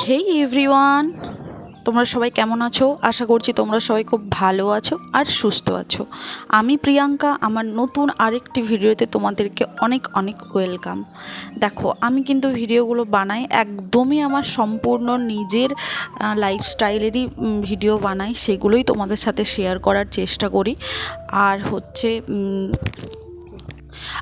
হেই everyone তোমরা সবাই কেমন আছো? আশা করছি তোমরা সবাই খুব ভালো আছো আর সুস্থ আছো। আমি প্রিয়াঙ্কা, আমার নতুন আরেকটি ভিডিওতে তোমাদেরকে অনেক অনেক ওয়েলকাম। দেখো, আমি কিন্তু ভিডিওগুলো বানাই একদমই আমার সম্পূর্ণ নিজের লাইফস্টাইলেরই ভিডিও বানাই, সেগুলোই তোমাদের সাথে শেয়ার করার চেষ্টা করি। আর হচ্ছে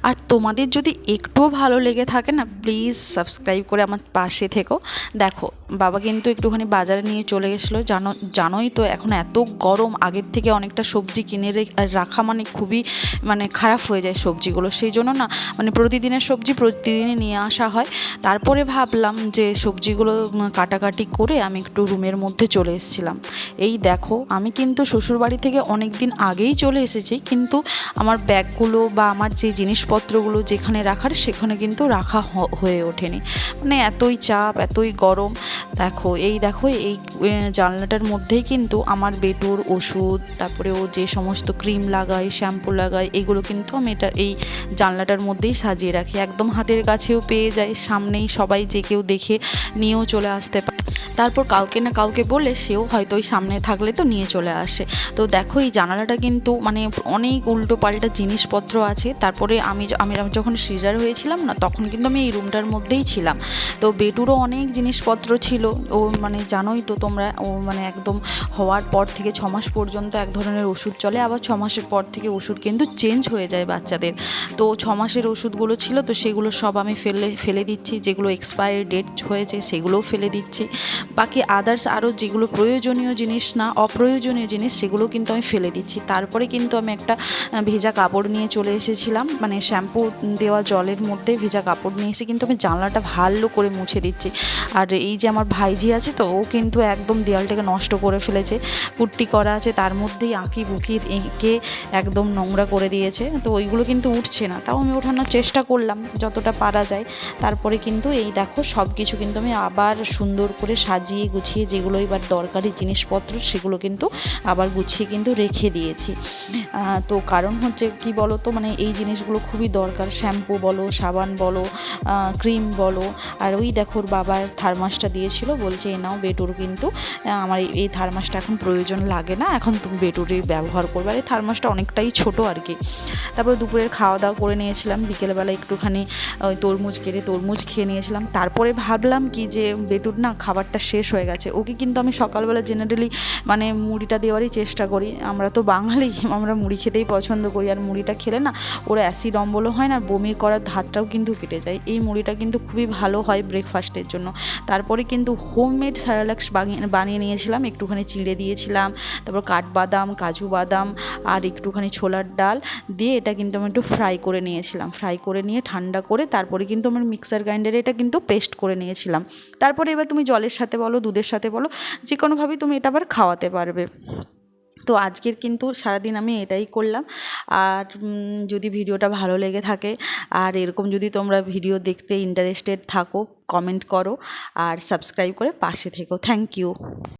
আর তোমাদের যদি একটুও ভালো লেগে থাকে না প্লিজ সাবস্ক্রাইব করে আমার পাশে থেকো। দেখো বাবা কিন্তু একটুখানি বাজারে নিয়ে চলে গেছিল। জানো, জানোই তো এখন এত গরম, আগের থেকে অনেকটা সবজি কিনে রাখা মানে খুবই মানে খারাপ হয়ে যায় সবজিগুলো। সেই জন্য না মানে প্রতিদিনের সবজি প্রতিদিনই নিয়ে আসা হয়। তারপরে ভাবলাম যে সবজিগুলো কাটাকাটি করে আমি একটু রুমের মধ্যে চলে এসেছিলাম। এই দেখো, আমি কিন্তু শ্বশুরবাড়ি থেকে অনেক দিন আগেই চলে এসেছি, কিন্তু আমার ব্যাগগুলো বা আমার যে জিনিসপত্রগুলো যেখানে রাখার, সেখানে কিন্তু রাখা হয়ে ওঠেনি। মানে এতই চাপ, এতই গরম দেখো, এই দেখো, এই জানলাটার মধ্যেই কিন্তু আমার বেটুর ওষুধ, তারপরে ও যে সমস্ত ক্রিম লাগায়, শ্যাম্পু লাগায়, এগুলো কিন্তু আমি এটা, এই জানলাটার মধ্যেই সাজিয়ে রাখি। একদম হাতের কাছেও পেয়ে যাই সামনেই সবাই যে কেউ দেখে নিয়েও চলে আসতে পারে। তারপর কাউকে না কাউকে বলে সেও হয়তো ওই সামনে থাকলে তো নিয়ে চলে আসে। তো দেখো এই জানালাটা কিন্তু মানে অনেক উল্টো পাল্টা জিনিসপত্র আছে। তারপরে আমি আমি যখন সিজার হয়েছিলাম না, তখন কিন্তু আমি এই রুমটার মধ্যেই ছিলাম। তো বেটুরও অনেক জিনিসপত্র ছিল। ও মানে জানোই তো তোমরা, ও মানে একদম হওয়ার পর থেকে ছ মাস পর্যন্ত এক ধরনের ওষুধ চলে, আবার ছ মাসের পর থেকে ওষুধ কিন্তু চেঞ্জ হয়ে যায় বাচ্চাদের। তো ছ মাসের ওষুধগুলো ছিল, তো সেগুলো সব আমি ফেলে ফেলে দিচ্ছি। যেগুলো এক্সপায়ারি ডেট হয়েছে, সেগুলোও ফেলে দিচ্ছি। বাকি আদার্স আরও যেগুলো প্রয়োজনীয় জিনিস না অপ্রয়োজনীয় জিনিস, সেগুলো কিন্তু আমি ফেলে দিচ্ছি। তারপরে কিন্তু আমি একটা ভেজা কাপড় নিয়ে চলে এসেছিলাম। মানে শ্যাম্পু দেওয়া জলের মধ্যে ভেজা কাপড় নিয়ে এসে কিন্তু আমি জানলাটা ভালো করে মুছে দিচ্ছি। আর এই যে আমার ভাইজি আছে তো, ও কিন্তু একদম দেওয়ালটাকে নষ্ট করে ফেলেছে। পুট্টি করা আছে, তার মধ্যেই আঁকি বুকি এঁকে একদম নোংরা করে দিয়েছে। তো ওইগুলো কিন্তু উঠছে না। তাও আমি ওঠানোর চেষ্টা করলাম, যতটা পারা যায়। তারপরে কিন্তু এই দেখো সব কিছু কিন্তু আমি আবার সুন্দর করে সাজিয়ে গুছিয়ে যেগুলো এবার দরকারি জিনিসপত্র, সেগুলো কিন্তু আবার গুছিয়ে কিন্তু রেখে দিয়েছি। তো কারণ হচ্ছে কি বলো তো মানে এই জিনিসগুলো খুবই দরকার। শ্যাম্পু বলো, সাবান বলো ক্রিম বলো। আর ওই দেখো বাবার থার্মাসটা দিয়েছিল, বলছে এ নাও বেটুর কিন্তু আমার এই- থার্মাসটা এখন প্রয়োজন লাগে না, এখন তুমি বেটুরই ব্যবহার করবে। আর এই থার্মাসটা অনেকটাই ছোট আর কি। তারপরে দুপুরের খাওয়া দাওয়া করে নিয়েছিলাম, বিকেলবেলা একটুখানি ওই তরমুজ কেটে তরমুজ খেয়ে নিয়েছিলাম। তারপরে ভাবলাম কি যে, বেটুর না খাবারটা শেষ হয়ে গেছে। ওকে কিন্তু আমি সকালবেলা জেনারেলি মানে মুড়িটা দেওয়ারই চেষ্টা করি। আমরা তো বাঙালি, আমরা মুড়ি খেতেই পছন্দ করি। আর মুড়িটা খেলে না ওর অ্যাসিড অম্বলও হয় না বমির করার ধারটাও কিন্তু কেটে যায়। এই মুড়িটা কিন্তু খুবই ভালো হয় ব্রেকফাস্টের জন্য। তারপরে কিন্তু হোমমেড স্যারালাক্স বানিয়ে নিয়েছিলাম। একটুখানি চিড়ে দিয়েছিলাম, তারপর কাঠবাদাম, কাজু বাদাম আর একটুখানি ছোলার ডাল দিয়ে এটা কিন্তু আমি একটু ফ্রাই করে নিয়েছিলাম। ফ্রাই করে নিয়ে ঠান্ডা করে তারপরে কিন্তু আমার মিক্সার গ্রাইন্ডারে এটা কিন্তু পেস্ট করে নিয়েছিলাম। তারপরে এবার তুমি জলের সাথে বলো, দুধের সাথে বলো যে কোনোভাবেই তুমি এটা আবার খাওয়াতে পারবে। তো আজকের কিন্তু সারাদিন আমি এটাই করলাম। আর যদি ভিডিওটা ভালো লেগে থাকে, আর এরকম যদি তোমরা ভিডিও দেখতে ইন্টারেস্টেড থাকো কমেন্ট করো, আর সাবস্ক্রাইব করে পাশে থেকো। Thank you